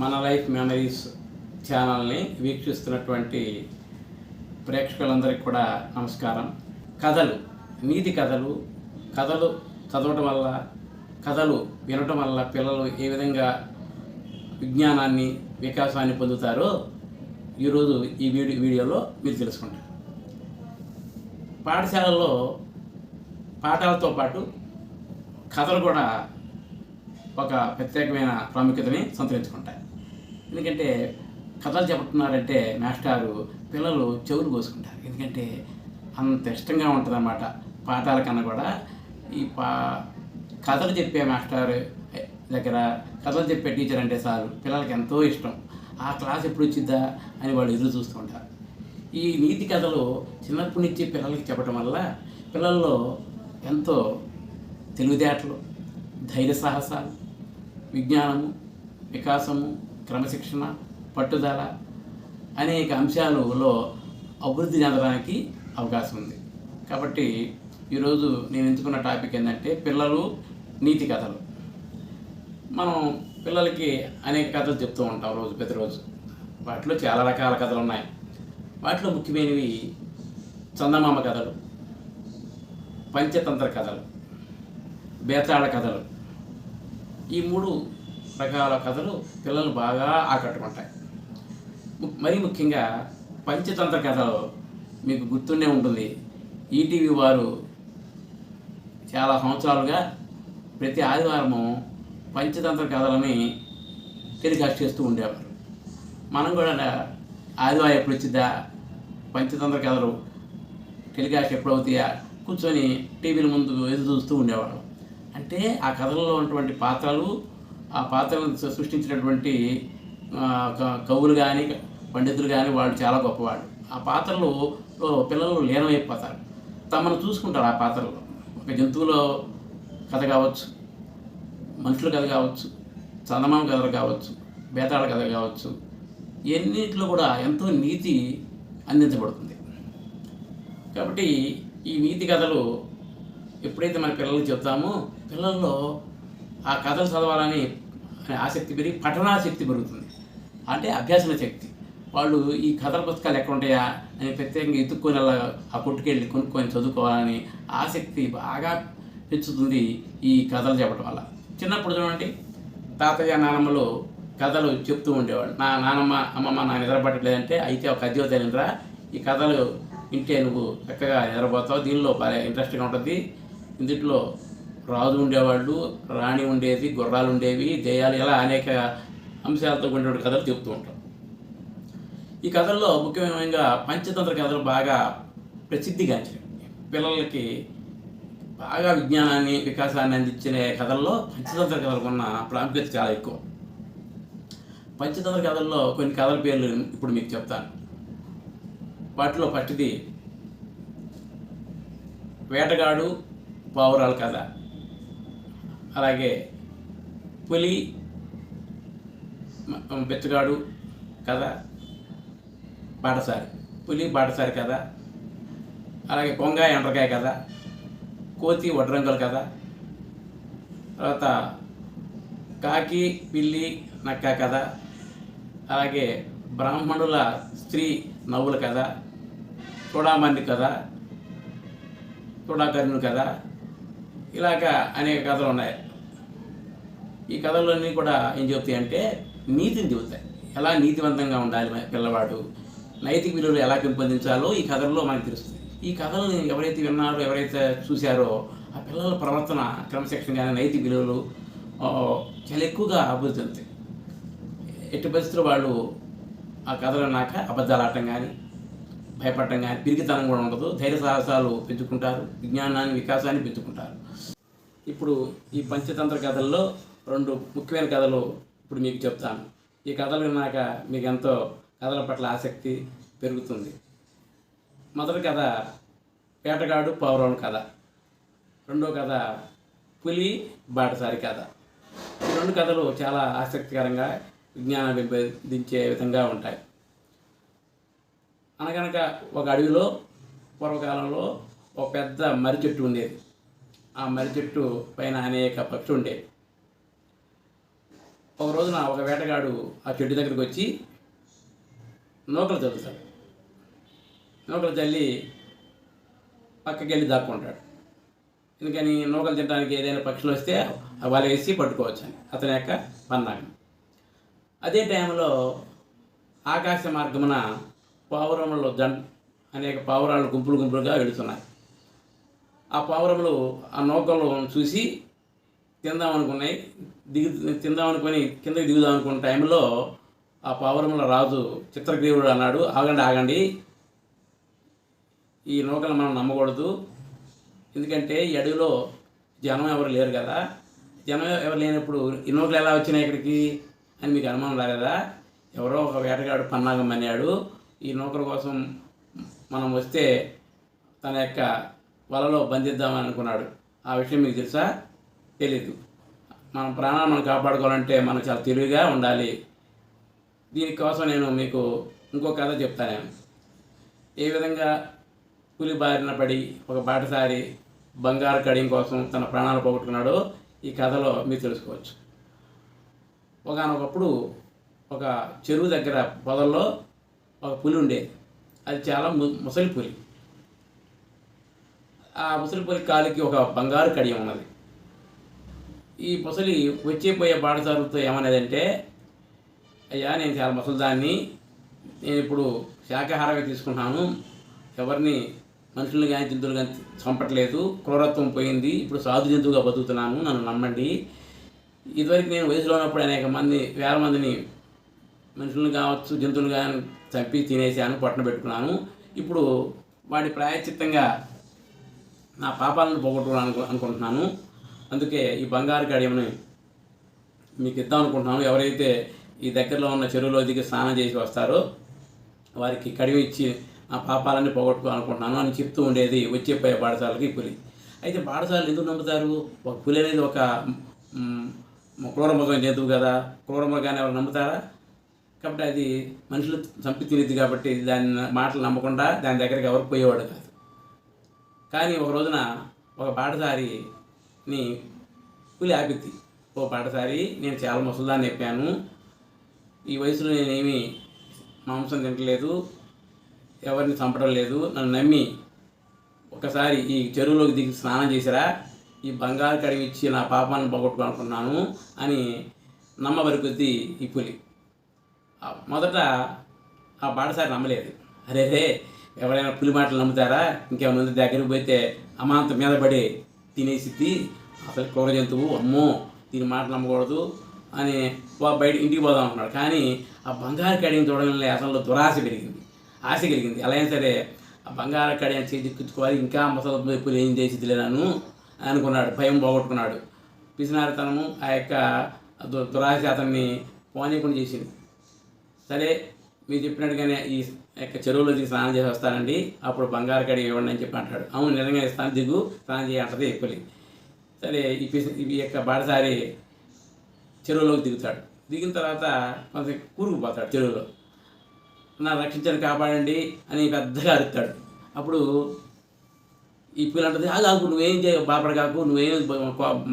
మన life memories ఛానల్ని వీక్షిస్తున్నటువంటి ప్రేక్షకులందరికీ కూడా నమస్కారం. కథలు నీతి కథలు కథలు చదవటం వల్ల కథలు వినటం వల్ల పిల్లలు ఏ విధంగా విజ్ఞానాన్ని వికాసాన్ని పొందుతారో ఈరోజు ఈ వీడియో వీడియోలో మీరు తెలుసుకుంటారు. పాఠశాలలో పాఠాలతో పాటు కథలు కూడా ఒక ప్రత్యేకమైన ప్రాముఖ్యతని సంతరించుకుంటాయి. ఎందుకంటే కథలు చెబుతున్నారంటే మాస్టారు పిల్లలు చెవులు కోసుకుంటారు. ఎందుకంటే అంత ఇష్టంగా ఉంటుందన్నమాట పాఠాల కన్నా కూడా. ఈ పా కథలు చెప్పే మాస్టర్ దగ్గర కథలు చెప్పే టీచర్ అంటే సార్ పిల్లలకి ఎంతో ఇష్టం. ఆ క్లాస్ ఎప్పుడు వచ్చిద్దా అని వాళ్ళు ఎదురు చూస్తూ ఉంటారు. ఈ నీతి కథలు చిన్నప్పటి నుంచి పిల్లలకి చెప్పడం వల్ల పిల్లల్లో ఎంతో తెలివితేటలు ధైర్య సాహసాలు విజ్ఞానము వికాసము క్రమశిక్షణ పట్టుదల అనేక అంశాలలో అభివృద్ధి చెందడానికి అవకాశం ఉంది. కాబట్టి ఈరోజు నేను ఎంచుకున్న టాపిక్ ఏంటంటే పిల్లలు నీతి కథలు. మనం పిల్లలకి అనేక కథలు చెప్తూ ఉంటాం రోజు ప్రతిరోజు వాటిలో చాలా రకాల కథలు ఉన్నాయి. వాటిలో ముఖ్యమైనవి చందమామ కథలు పంచతంత్ర కథలు బేతాళ కథలు. ఈ మూడు రకాల కథలు పిల్లలు బాగా ఆకట్టుకుంటాయి. మరీ ముఖ్యంగా పంచతంత్ర కథలు మీకు గుర్తుండే ఉంటుంది. ఈటీవీ వారు చాలా సంవత్సరాలుగా ప్రతి ఆదివారము పంచతంత్ర కథలని టెలికాస్ట్ చేస్తూ ఉండేవారు. మనం కూడా ఆదివారం ఎప్పుడు వచ్చిద్దా? పంచతంత్ర కథలు టెలికాస్ట్ ఎప్పుడు అవుతాయా? కూర్చొని టీవీల ముందు ఎదురు చూస్తూ ఉండేవాళ్ళం. అంటే ఆ కథలలో ఉన్నటువంటి పాత్రలు ఆ పాత్రలను సృష్టించినటువంటి కవులు కానీ పండితులు కానీ వాళ్ళు చాలా గొప్పవాళ్ళు. ఆ పాత్రలు పిల్లలు లీనమైపోతారు. తమను చూసుకుంటారు ఆ పాత్రలో. ఒక జంతువులో కథ కావచ్చు మనుషుల కథ కావచ్చు చందమామ కథలు కావచ్చు బేతాళ కథ కావచ్చు ఎన్నింటిలో కూడా ఎంతో నీతి అందించబడుతుంది. కాబట్టి ఈ నీతి కథలు ఎప్పుడైతే మన పిల్లలకు చెప్తామో పిల్లల్లో ఆ కథలు చదవాలని ఆసక్తి పెరిగి పఠనాశక్తి పెరుగుతుంది. అంటే అభ్యాసన శక్తి. వాళ్ళు ఈ కథల పుస్తకాలు ఎక్కడ ఉంటాయా అని ప్రత్యేకంగా ఎత్తుక్కొని అలా ఆ కొట్టుకెళ్ళి కొనుక్కొని చదువుకోవాలని ఆసక్తి బాగా పెంచుతుంది ఈ కథలు చెప్పడం వల్ల. చిన్నప్పుడు చూడండి తాతయ్య నానమ్మలు కథలు చెప్తూ ఉండేవాళ్ళు. నా నానమ్మ అమ్మమ్మ నా నిద్రపట్టలేదంటే అయితే ఒక కథ తెలియదురా ఈ కథలు ఇంటే నువ్వు చక్కగా నిద్రపోతావు దీనిలో బాగా ఇంట్రెస్ట్గా ఉంటుంది. ఇందులో రాజు ఉండేవాళ్ళు రాణి ఉండేది గుర్రాలు ఉండేవి దెయ్యాలు ఇలా అనేక అంశాలతో కూడిన కథలు చెప్తూ ఉంటాం ఈ కథల్లో ముఖ్యమైన పంచతంత్ర కథలు బాగా ప్రసిద్ధిగాంచినవి. పిల్లలకి బాగా విజ్ఞానాన్ని వికాసాన్ని అందించిన కథల్లో పంచతంత్ర కథలు ఉన్న ప్రాముఖ్యత చాలా ఎక్కువ. పంచతంత్ర కథల్లో కొన్ని కథల పేర్లు ఇప్పుడు మీకు చెప్తాను. వాటిలో ఫస్ట్ది వేటగాడు పావురాల కథ. అలాగే పులి మ- బెచ్చగాడు కథ బాటసారి. పులి బాటసారి కథ అలాగే కొంగాయ ఎండ్రకాయ కథ కోతి వడ్రంగుల కథ తర్వాత కాకి పిల్లి నక్క కథ అలాగే బ్రాహ్మణుల స్త్రీ నవ్వుల కథ చూడామంది కథ చూడాకర్ణుని కథ ఇలాగ అనేక కథలు ఉన్నాయి. ఈ కథలన్నీ కూడా ఏం చెబుతాయంటే నీతిని చెబుతాయి. ఎలా నీతివంతంగా ఉండాలి పిల్లవాడు? నైతిక విలువలు ఎలా పెంపొందించాలో ఈ కథల్లో మనకు తెలుస్తుంది. ఈ కథలను ఎవరైతే విన్నారో ఎవరైతే చూశారో ఆ పిల్లల ప్రవర్తన క్రమశిక్షణ కానీ నైతిక విలువలు చాలా ఎక్కువగా అభివృద్ధి చెందుతాయి. ఎట్టి పరిస్థితులు వాళ్ళు ఆ కథలు నాక అబద్ధాలు ఆడటం కానీ భయపడటం కానీ పిరికితనం కూడా ఉండదు. ధైర్య సాహసాలు పెంచుకుంటారు. విజ్ఞానాన్ని వికాసాన్ని పెంచుకుంటారు. ఇప్పుడు ఈ పంచతంత్ర కథల్లో రెండు ముఖ్యమైన కథలు ఇప్పుడు మీకు చెప్తాను. ఈ కథలు విన్నాక మీకు ఎంతో కథల పట్ల ఆసక్తి పెరుగుతుంది. మొదటి కథ వేటగాడు పౌరవుని కథ. రెండో కథ పులి బాటసారి కథ. ఈ రెండు కథలు చాలా ఆసక్తికరంగా విజ్ఞానం పెంపొందించే విధంగా ఉంటాయి. అనగనక ఒక అడవిలో పూర్వకాలంలో ఒక పెద్ద మర్రి చెట్టు ఉండేది. ఆ మర్రి చెట్టు పైన అనేక పక్షులు ఉండేవి ఒక రోజున ఒక వేటగాడు ఆ చెట్టు దగ్గరికి వచ్చి నూకలు చల్లుతాడు నూకలు చల్లి పక్కకి వెళ్ళి దాక్కుంటాడు. ఎందుకని నూకలు తినడానికి ఏదైనా పక్షులు వస్తే వాళ్ళు వేసి పట్టుకోవచ్చు అని అతని యొక్క పన్నాగం అదే టైంలో ఆకాశ మార్గమున పావురములు జన్ అనేక పావురాలు గుంపులు గుంపులుగా వెళుతున్నాయి. ఆ పావురములు ఆ నౌకలు చూసి తిందామనుకున్నాయి దిగు తిందామనుకొని కిందకి దిగుదాం అనుకున్న టైంలో ఆ పావురముల రాజు చిత్రగ్రీవుడు అన్నాడు ఆగండి ఆగండి. ఈ నౌకలు మనం నమ్మకూడదు. ఎందుకంటే ఈ అడవిలో జనం ఎవరు లేరు కదా. జనం ఎవరు లేనప్పుడు ఈ నౌకలు ఎలా వచ్చినాయి ఇక్కడికి అని మీకు అనుమానం రాలేదా? ఎవరో ఒక వేటగాడు పన్నాగం అన్నాడు. ఈ నౌకల కోసం మనం వస్తే తన యొక్క వలలో బంధిద్దామని అనుకున్నాడు. ఆ విషయం మీకు తెలుసా? తెలీదు. మన ప్రాణాలను మనం కాపాడుకోవాలంటే మనం చాలా తెలివిగా ఉండాలి. దీనికోసం నేను మీకు ఇంకో కథ చెప్తాను. ఏ విధంగా పులి బారిన పడి ఒక బాటసారి బంగారు కడియం కోసం తన ప్రాణాలు పోగొట్టుకున్నాడో ఈ కథలో మీరు తెలుసుకోవచ్చు. ఒకనొకప్పుడు ఒక చెరువు దగ్గర పొదల్లో ఒక పులి ఉండేది. అది చాలా ము- ముసలి పులి. ఆ ముసలిపల్లి కాలికి ఒక బంగారు కడియం ఉన్నది. ఈ ముసలి వచ్చే పోయే బాటసారులతో ఏమనేదంటే అయ్యా నేను చాలా ముసలిదాన్ని. నేను ఇప్పుడు శాఖాహారంగా తీసుకున్నాను ఎవరిని మనుషుల్ని కానీ జంతువులు కానీ చంపట్లేదు. క్రూరత్వం పోయింది. ఇప్పుడు సాధు జంతువుగా బతుకుతున్నాను. నన్ను నమ్మండి. ఇదివరకు నేను వయసులో ఉన్నప్పుడు అనేక మంది వేల మందిని మనుషులను కావచ్చు జంతువులు కానీ చంపి తినేసాను పట్టణ పెట్టుకున్నాను. ఇప్పుడు వాడి ప్రాయచిత్తంగా నా పాపాలను పోగొట్టుకోవాలను అనుకుంటున్నాను. అందుకే ఈ బంగారు కడియమని మీకు ఇద్దాం అనుకుంటున్నాను. ఎవరైతే ఈ దగ్గరలో ఉన్న చెరువులో దిగి స్నానం చేసి వస్తారో వారికి కడియం ఇచ్చి ఆ పాపాలన్నీ పోగొట్టుకోవాలనుకుంటున్నాను అని చెప్తూ ఉండేది వచ్చే పోయే పాఠశాలకి పులి. అయితే పాఠశాలలు ఎందుకు నమ్ముతారు? ఒక పులి అనేది ఒక క్రూరమృగం జంతువు కదా? క్రూరమృగాన్ని ఎవరు నమ్ముతారా? కాబట్టి అది మనుషులు చంపి తినేది కాబట్టి దాని మాటలు నమ్మకుండా దాని దగ్గరికి ఎవరు పోయేవాడు కాదు. కానీ ఒక రోజున ఒక బాటసారిని పులి ఆపిద్ది. ఓ పాటసారి నేను చాలా ముసలిదాన్ని చెప్పాను. ఈ వయసులో నేనేమి మాంసం తినట్లేదు ఎవరిని చంపడం లేదు. నన్ను నమ్మి ఒకసారి ఈ చెరువులోకి దిగి స్నానం చేసిరా ఈ బంగారు కడిగి ఇచ్చి నా పాపాన్ని పోగొట్టుకోనుకున్నాను అని నమ్మబరికొద్ది ఈ పులి మొదట ఆ బాటసారి నమ్మలేదు. అరే రే ఎవరైనా పులి మాటలు నమ్ముతారా? ఇంకేమైనా ఉంది? దగ్గరికి పోతే అమాంతం మీద పడి తినేసి అసలు క్రూర జంతువు అమ్మో దీని మాట నమ్మకూడదు అని వా- బయట ఇంటికి పోదాం అంటున్నాడు. కానీ ఆ బంగారు కడిగిన చూడగానే అసలు దురాశ పెరిగింది. ఆశ కలిగింది. అలా అయినా సరే ఆ బంగారు కడియం చేజిక్కించుకోవాలి ఇంకా మసలు పులి ఏం చేసి లేనాను అనుకున్నాడు. భయం పోగొట్టుకున్నాడు. పిసినారితనము ఆ యొక్క దు- దురాశ అతన్ని పోనీయకుండా చేసింది. సరే మీరు చెప్పినట్టుగానే ఈ యొక్క చెరువులో దిగి స్నానం చేసి వస్తానండి. అప్పుడు బంగారు కడిగి ఇవ్వండి అని చెప్పి అంటాడు. అవును నిజంగా ఇస్తాను. దిగు స్నానం చేయ అంటది పులి సరే ఈ ఈ యొక్క బాడసారి చెరువులోకి దిగుతాడు. దిగిన తర్వాత కొంత కూరుకుపోతాడు చెరువులో. నా రక్షించని కాపాడండి అని పెద్దగా అరుస్తాడు. అప్పుడు ఈ పిల్ల అంటది అది ఆగు నువ్వేం చేయ బాపడగాకు నువ్వేం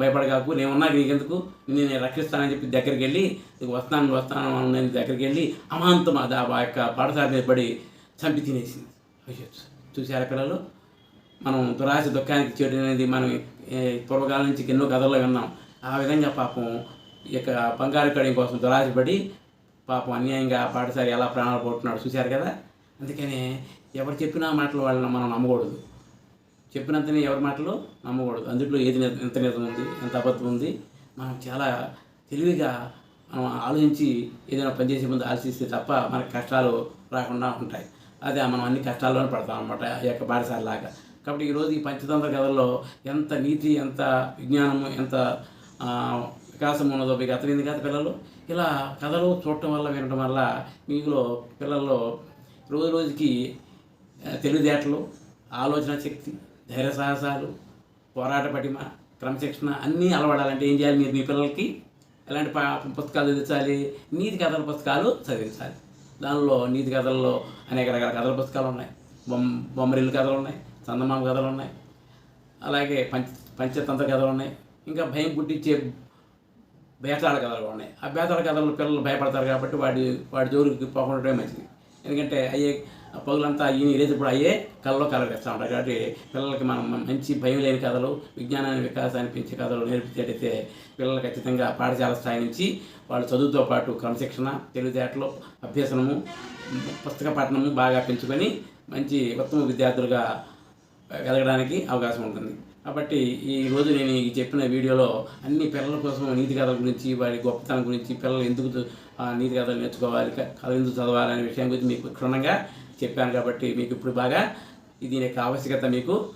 భయపడగాకు నేనున్నా నీకెందుకు? నేను నేను రక్షిస్తానని చెప్పి దగ్గరికి వెళ్ళి నీకు వస్తాను నువ్వు వస్తాను నేను దగ్గరికి వెళ్ళి అమాంతం అది ఆ యొక్క పాఠశాల మీద పడి చంపి తినేసింది. అయ్యో చూసారా పిల్లలు? మనం దురాశ దుఃఖానికి చెడు అనేది మనం పూర్వకాలం నుంచి ఎన్నో కథల్లో విన్నాం. ఆ విధంగా పాపం ఈ యొక్క బంగారు కడియం కోసం దురాశపడి పాపం అన్యాయంగా పాఠశాల ఎలా ప్రాణాలు పోతున్నాడు చూశారు కదా? అందుకనే ఎవరు చెప్పినా మాటలు వాళ్ళని మనం నమ్మకూడదు. చెప్పినంతనే ఎవరి మాటలు నమ్మకూడదు. అందులో ఏది ఎంత నిజం ఉంది ఎంత అబద్ధం ఉంది మనం చాలా తెలివిగా మనం ఆలోచించి ఏదైనా పని చేసే ముందు ఆలోచిస్తే తప్ప మనకు కష్టాలు రాకుండా ఉంటాయి. అదే మనం అన్ని కష్టాల్లోనే పడతాం అనమాట ఈ యొక్క బాటసారిలాగా కాబట్టి ఈరోజు ఈ పంచతంత్ర కథల్లో ఎంత నీతి ఎంత విజ్ఞానము ఎంత వికాసం ఉన్నదో మీకు అర్థమైంది కదా పిల్లలు? ఇలా కథలు చూడటం వల్ల వినటం వల్ల మీలో పిల్లల్లో రోజు రోజుకి తెలివితేటలు ఆలోచన శక్తి ధైర్య సాహసాలు పోరాట పటిమ క్రమశిక్షణ అన్నీ అలవడాలంటే ఏం చేయాలి మీరు మీ పిల్లలకి? ఎలాంటి పా- పుస్తకాలు చదివించాలి? నీతి కథల పుస్తకాలు చదివించాలి. దానిలో నీతి కథల్లో అనేక రకాల కథల పుస్తకాలు ఉన్నాయి. బొమ్మ బొమ్మరిల్లు కథలు ఉన్నాయి చందమామ కథలు ఉన్నాయి. అలాగే పంచ పంచతంత్ర కథలు ఉన్నాయి. ఇంకా భయం పుట్టించే బేతాళ కథలు ఉన్నాయి. ఆ బేతాళ కథలు పిల్లలు భయపడతారు కాబట్టి వాడి వాడి జోలికి పోకుండా మంచిది. ఎందుకంటే అయ్యే పగులంతా ఈయన ఇరేటప్పుడు అయ్యే కళ్ళలో కలగేస్తూ ఉంటారు కాబట్టి పిల్లలకి మనం మంచి భయం లేని కథలు విజ్ఞానాన్ని వికాసాన్ని పెంచే కథలు నేర్పించేటైతే పిల్లలు ఖచ్చితంగా పాఠశాల స్థాయి నుంచి వాళ్ళు చదువుతో పాటు క్రమశిక్షణ తెలివితేటలు అభ్యసనము పుస్తక పఠనము బాగా పెంచుకొని మంచి ఉత్తమ విద్యార్థులుగా ఎదగడానికి అవకాశం ఉంటుంది. కాబట్టి ఈ రోజు నేను ఈ చెప్పిన వీడియోలో అన్ని పిల్లల కోసం నీతి కథల గురించి వారి గొప్పతనం గురించి పిల్లలు ఎందుకు నీతి కథలు నేర్చుకోవాలి క- కథలు ఎందుకు చదవాలి అనే విషయం గురించి మీకు క్షుణ్ణంగా చెప్పాను కాబట్టి మీకు ఇప్పుడు బాగా దీని యొక్క ఆవశ్యకత మీకు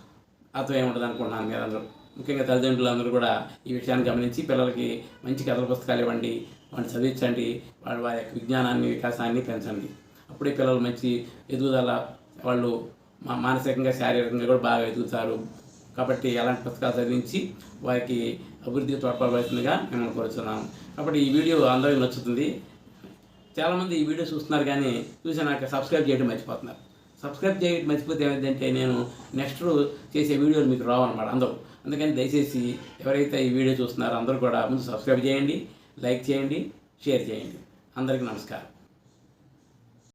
అర్థమై ఉంటుంది అనుకుంటున్నాను మీరు అందరూ. ముఖ్యంగా తల్లిదండ్రులు అందరూ కూడా ఈ విషయాన్ని గమనించి పిల్లలకి మంచి కథల పుస్తకాలు ఇవ్వండి వాటిని చదివించండి వాళ్ళ వారి యొక్క విజ్ఞానాన్ని వికాసాన్ని పెంచండి. అప్పుడే పిల్లలు మంచి ఎదుగుదల వాళ్ళు మా- మానసికంగా శారీరకంగా కూడా బాగా ఎదుగుతారు. కాబట్టి అలాంటి పుస్తకాలు చదివించి వారికి అభివృద్ధికి తోడ్పడవలసిందిగా మిమ్మల్ని కోరుతున్నాను కాబట్టి ఈ వీడియో అందరికీ నచ్చుతుంది. చాలామంది ఈ వీడియో చూస్తున్నారు కానీ చూసి నాకు సబ్స్క్రైబ్ చేయడం మర్చిపోతున్నారు. సబ్స్క్రైబ్ చేయడం మర్చిపోతే ఏమైందంటే నేను నెక్స్ట్ చేసే వీడియోలు మీకు రావన్నమాట అందరూ. అందుకని దయచేసి ఎవరైతే ఈ వీడియో చూస్తున్నారో అందరూ కూడా ముందు సబ్స్క్రైబ్ చేయండి లైక్ చేయండి షేర్ చేయండి. అందరికీ నమస్కారం.